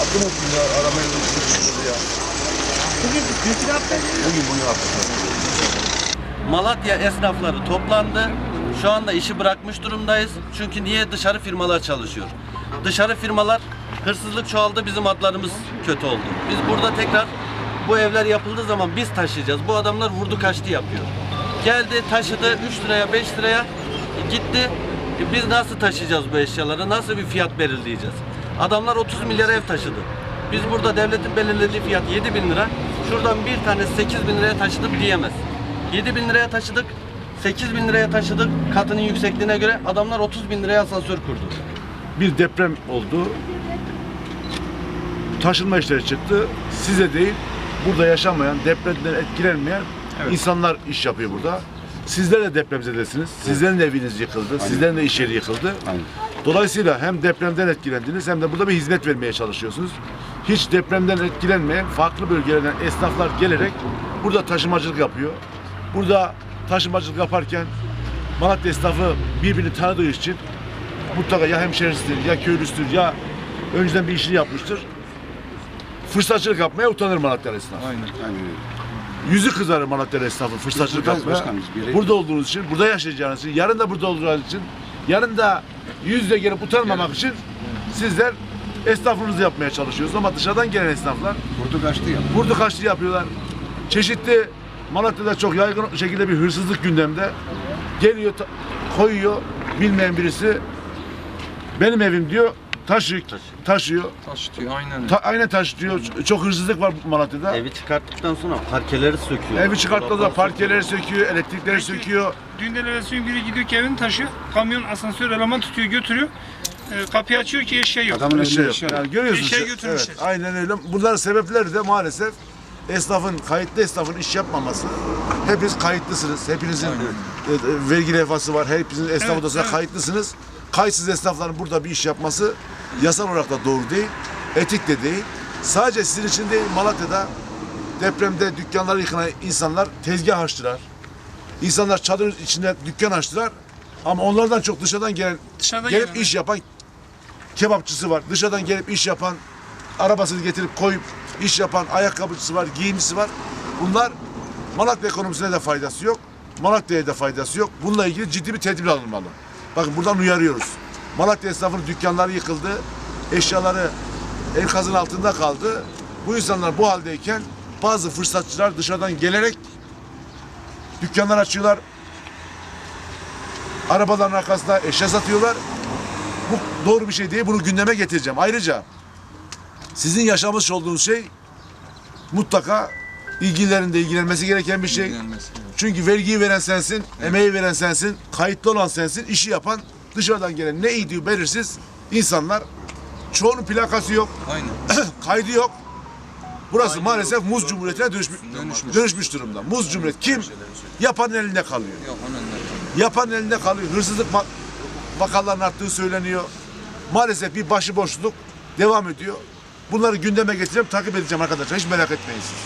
Aklım olsun ya aramayı ya. Bugün bunu yaptık. Malatya esnafları toplandı. Şu anda işi bırakmış durumdayız. Çünkü niye dışarı firmalar çalışıyor? Dışarı firmalar hırsızlık çoğaldı, bizim adlarımız kötü oldu. Biz burada tekrar bu evler yapıldığı zaman biz taşıyacağız. Bu adamlar vurdu kaçtı yapıyor. Geldi taşıdı 3 liraya 5 liraya gitti. E Biz nasıl taşıyacağız bu eşyaları? Nasıl bir fiyat belirleyeceğiz? Adamlar 30 milyar ev taşıdı. Biz burada devletin belirlediği fiyat 7 bin lira. Şuradan bir tanesi 8 bin liraya taşıdım diyemez. 7 bin liraya taşıdık, 8 bin liraya taşıdık katının yüksekliğine göre adamlar 30 bin liraya asansör kurdu. Bir deprem oldu. Taşınma işleri çıktı. Size değil, burada yaşamayan, depremden etkilenmeyen insanlar iş yapıyor burada. Sizler de depremzedesiniz. Sizlerin de eviniz yıkıldı. Sizlerin de iş yeri yıkıldı. Dolayısıyla hem depremden etkilendiniz hem de burada bir hizmet vermeye çalışıyorsunuz. Hiç depremden etkilenmeyen farklı bölgelerden esnaflar gelerek burada taşımacılık yapıyor. Burada taşımacılık yaparken Malatya esnafı birbirini tanıdığı için mutlaka ya hemşerisidir ya köylüsüdür ya önceden bir işini yapmıştır. Fırsatçılık yapmaya utanır Malatya esnafı. Aynen. Aynen. Yüzü kızarır Malatya esnafı fırsatçılık yapmaya. başkanım, Burada olduğunuz için, burada yaşayacağınız için, yarın da burada olacağınız için, yarın da yüzle gelip utanmamak için sizler esnafınızı yapmaya çalışıyorsunuz ama dışarıdan gelen esnaflar Vurdu kaçtı ya. vurdu kaçtı yapıyorlar. Çeşitli Malatya'da çok yaygın şekilde bir hırsızlık gündemde. Geliyor, ta- koyuyor bilmeyen birisi benim evim diyor taşıyor, taşıyor. Taş diyor aynen. Ta, aynen taşıyor. Çok hırsızlık var Malatya'da. Evi çıkarttıktan sonra parkeleri söküyor. Evi çıkarttılar, parkeleri söküyor, elektrikleri söküyor. Dün de Levent'in biri gidiyor ki evini taşıyor. Kamyon asansör eleman tutuyor götürüyor. E, kapıyı açıyor ki eşya yok. Adamın şey yok. Yani görüyorsunuz. Eşeği Evet, götürmüşler. aynen öyle. Bunların sebepleri de maalesef esnafın, kayıtlı esnafın iş yapmaması. Hepiniz kayıtlısınız. Hepinizin e, e, vergi levhası var. Hepinizin esnaf Evet, odasına evet. kayıtlısınız. Kayıtsız esnafların burada bir iş yapması yasal olarak da doğru değil. Etik de değil. Sadece sizin için değil Malatya'da depremde dükkanları yıkılan insanlar tezgah açtılar. İnsanlar çadır içinde dükkan açtılar. Ama onlardan çok dışarıdan gelen Dışarıdan gelip gelen, iş yapan kebapçısı var. Dışarıdan gelip iş yapan, arabasını getirip koyup iş yapan ayakkabıcısı var, giyimcisi var. Bunlar Malatya ekonomisine de faydası yok. Malatya'ya da faydası yok. Bununla ilgili ciddi bir tedbir alınmalı. Bakın buradan uyarıyoruz. Malatya esnafının dükkanları yıkıldı. Eşyaları enkazın altında kaldı. Bu insanlar bu haldeyken bazı fırsatçılar dışarıdan gelerek dükkanlar açıyorlar. Arabaların arkasında eşya satıyorlar. Bu doğru bir şey değil. Bunu gündeme getireceğim. Ayrıca sizin yaşamış olduğunuz şey mutlaka ilgililerin de ilgilenmesi gereken bir şey. Çünkü vergiyi veren sensin, emeği veren sensin, kayıtlı olan sensin, işi yapan dışarıdan gelen ne iyi belirsiz insanlar. Çoğunun plakası yok, Aynen. kaydı yok. Burası maalesef muz cumhuriyetine dönüşmüş, Dönüşmüş. dönüşmüş durumda. Muz cumhuriyet kim? Yapan elinde kalıyor. Yok onun Yapan elinde kalıyor. Hırsızlık va- vakalarının arttığı söyleniyor. Maalesef bir başıboşluk devam ediyor. Bunları gündeme getireceğim, takip edeceğim arkadaşlar. Hiç merak etmeyin siz.